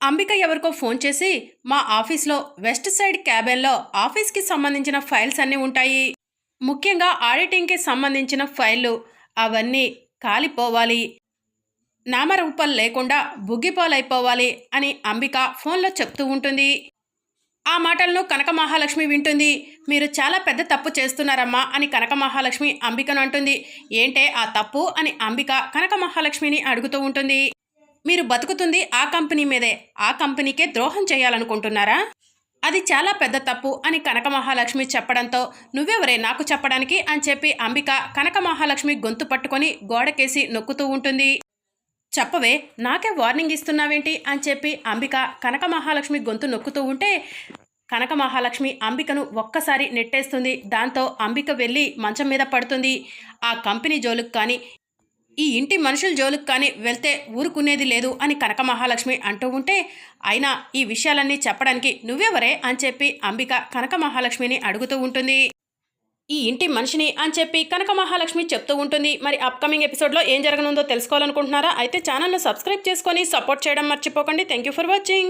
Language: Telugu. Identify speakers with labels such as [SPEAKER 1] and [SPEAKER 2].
[SPEAKER 1] అంబిక ఎవరికో ఫోన్ చేసి మా ఆఫీస్లో వెస్ట్ సైడ్ క్యాబిన్లో ఆఫీస్కి సంబంధించిన ఫైల్స్ అన్నీ ఉంటాయి. ముఖ్యంగా ఆడిటింగ్కి సంబంధించిన ఫైళ్ళు అవన్నీ కాలిపోవాలి. నామరూపాలు లేకుండా బుగ్గిపాలైపోవాలి అని అంబిక ఫోన్లో చెప్తూ ఉంటుంది. ఆ మాటలను కనక మహాలక్ష్మి వింటుంది. మీరు చాలా పెద్ద తప్పు చేస్తున్నారమ్మా అని కనక మహాలక్ష్మి అంబికను అంటుంది. ఏంటే ఆ తప్పు అని అంబిక కనక మహాలక్ష్మిని అడుగుతూ ఉంటుంది. మీరు బతుకుతుంది ఆ కంపెనీ మీదే. ఆ కంపెనీకే ద్రోహం చేయాలనుకుంటున్నారా? అది చాలా పెద్ద తప్పు అని కనక మహాలక్ష్మి చెప్పడంతో నువ్వెవరే నాకు చెప్పడానికి? అని చెప్పి అంబిక కనక మహాలక్ష్మి గొంతు పట్టుకొని గోడకేసి నొక్కుతూ ఉంటుంది. చెప్పవే నాకే వార్నింగ్ ఇస్తున్నావేంటి? అని చెప్పి అంబిక కనక మహాలక్ష్మి గొంతు నొక్కుతూ ఉంటే కనక మహాలక్ష్మి అంబికను ఒక్కసారి నెట్టేస్తుంది. దాంతో అంబిక వెళ్ళి మంచం మీద పడుతుంది. ఆ కంపెనీ జోలుకు కానీ ఈ ఇంటి మనుషుల జోలుకు కానీ వెళ్తే ఊరుకునేది లేదు అని కనక మహాలక్ష్మి అంటూ ఉంటే అయినా ఈ విషయాలన్నీ చెప్పడానికి నువ్వెవరే అని చెప్పి అంబిక కనక మహాలక్ష్మిని అడుగుతూ ఉంటుంది. ఈ ఇంటి మనిషిని అని చెప్పి కనక మహాలక్ష్మి చెప్తూ ఉంటుంది. మరి అప్కమింగ్ ఎపిసోడ్లో ఏం జరగనుందో తెలుసుకోవాలనుకుంటున్నారా? అయితే ఛానల్ను సబ్స్క్రైబ్ చేసుకొని సపోర్ట్ చేయడం మర్చిపోకండి. Thank you for watching